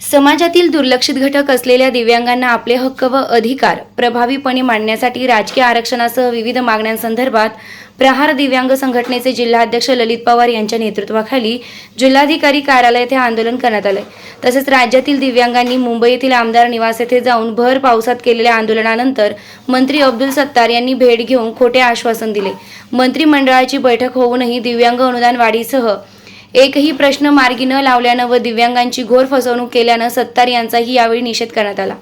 समाजातील दुर्लक्षित घटक असलेल्या दिव्यांगांना आपले हक्क व अधिकार प्रभावीपणे मांडण्यासाठी राजकीय आरक्षणासह विविध मागण्यांसंदर्भात प्रहार दिव्यांग संघटनेचे जिल्हाध्यक्ष ललित पवार यांच्या नेतृत्वाखाली जिल्हाधिकारी कार्यालय येथे आंदोलन करण्यात आले तसेच राज्यातील दिव्यांगांनी मुंबई येथील आमदार निवास येथे जाऊन भर पावसात केलेल्या आंदोलनानंतर मंत्री अब्दुल सत्तार यांनी भेट घेऊन खोटे आश्वासन दिले. मंत्रिमंडळाची बैठक होऊनही दिव्यांग अनुदान वाढीसह एकही प्रश्न मार्गी न लावल्यानं व दिव्यांगांची घोर फसवणूक केल्यानं सत्तार यांचाही यावेळी निषेध करण्यात आला.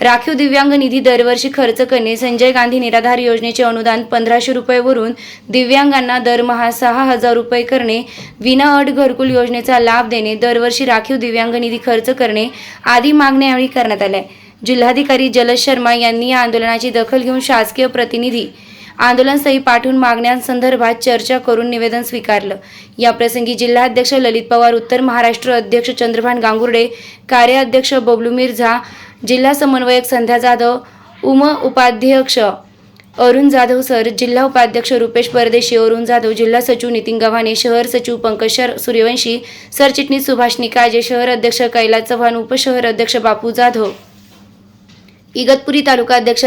राखीव दिव्यांग निधी दरवर्षी खर्च करणे संजय गांधी निराधार योजनेचे अनुदान पंधराशे रुपयेवरून दिव्यांगांना दरमहा सहा हजार रुपये करणे विनाअट घरकुल योजनेचा लाभ देणे दरवर्षी राखीव दिव्यांग निधी खर्च करणे आदी मागण्या यावेळी करण्यात आल्या. जिल्हाधिकारी जलज शर्मा यांनी या आंदोलनाची दखल घेऊन शासकीय प्रतिनिधी आंदोलनस्थळी पाठवून मागण्यांसंदर्भात चर्चा करून निवेदन स्वीकारलं. याप्रसंगी जिल्हाध्यक्ष ललित पवार उत्तर महाराष्ट्र अध्यक्ष चंद्रभान गांगुर्डे कार्याध्यक्ष बबलू मिर्झा जिल्हा समन्वयक संध्या जाधव उम उपाध्यक्ष अरुण जाधव सर जिल्हा उपाध्यक्ष रुपेश परदेशी अरुण जाधव जिल्हा सचिव नितीन गव्हाणे शहर सचिव पंकज सूर्यवंशी सरचिटणीस सुभाष निकाजे शहर अध्यक्ष कैलास चव्हाण उपशहर अध्यक्ष बापू जाधव. इगतपुरी तालुका अध्यक्ष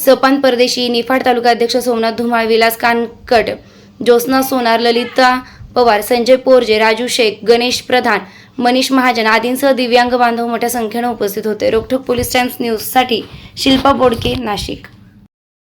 सपान परदेशी निफाड तालुका अध्यक्ष सोमनाथ धुमाळ विलास कानकट ज्योत्स्ना सोनार ललिता पवार संजय पोरजे राजू शेख गणेश प्रधान मनीष महाजन आदींसह दिव्यांग बांधव मोठ्या संख्येनं उपस्थित होते. रोखोक पोलीस टाइम्स न्यूजसाठी शिल्पा बोडके नाशिक.